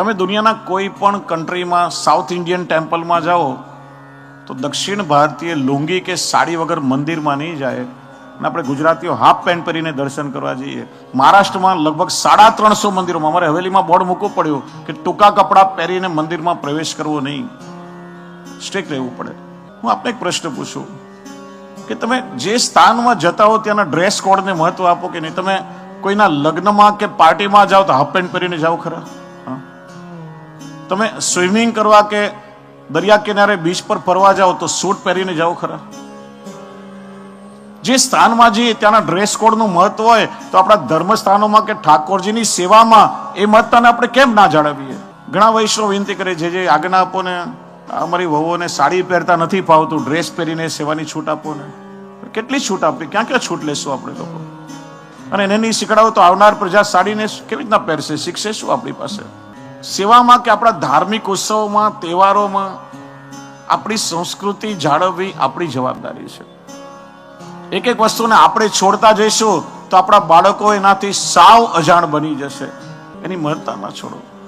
તમે દુનિયાના કોઈ પણ કન્ટ્રીમાં સાઉથ ઇન્ડિયન ટેમ્પલમાં જાઓ, તો દક્ષિણ ભારતીય લુંગી કે સાડી વગર મંદિરમાં નહીં જાય. અને આપણે ગુજરાતીઓ હાફ પેન્ટ પહેરીને દર્શન કરવા જઈએ. મહારાષ્ટ્રમાં લગભગ સાડા ત્રણસો મંદિરોમાં, અમારે હવેલીમાં બોર્ડ મૂકવું પડ્યું કે ટૂંકા કપડાં પહેરીને મંદિરમાં પ્રવેશ કરવો નહીં. સ્ટ્રીક રહેવું પડે. હું આપને એક પ્રશ્ન પૂછું કે તમે જે સ્થાનમાં જતા હો ત્યાંના ડ્રેસ કોડને મહત્વ આપો કે નહીં? તમે કોઈના લગ્નમાં કે પાર્ટીમાં જાઓ તો હાફ પેન્ટ પહેરીને જાઓ ખરા? તમે સ્વિમિંગ કરવા કે દરિયા કિનારે બીચ પર ફરવા જાઓ તો સૂટ પહેરીને જાઓ ખરા? જે સ્થાનમાં જઈએ ત્યાંના ડ્રેસ કોડનું મહત્વ હોય, તો આપણા ધર્મ સ્થાનોમાં કે ઠાકોરજીની સેવામાં એ મહત્તાને આપણે કેમ ના જાળવીએ? ઘણા વૈષ્ણવ વિનંતી કરે છે, જે આજ્ઞા આપો ને, અમારી વહુઓને સાડી પહેરતા નથી ફાવતું ડ્રેસ પહેરીને સેવાની છૂટ આપો ને. કેટલી છૂટ આપી? ક્યાં ક્યાં છૂટ લેશું આપણે લોકો? અને એને નહીં શીખડાવો તો આવનાર પ્રજા સાડીને કેવી રીતના પહેરશે? શીખશે શું આપણી પાસે? સેવામાં કે આપણા ધાર્મિક ઉત્સવોમાં, તહેવારોમાં આપણી સંસ્કૃતિ જાળવવી આપણી જવાબદારી છે. એક એક વસ્તુને આપણે છોડતા જઈશું તો આપણા બાળકો એનાથી સાવ અજાણ બની જશે. એની મહત્તા ના છોડો.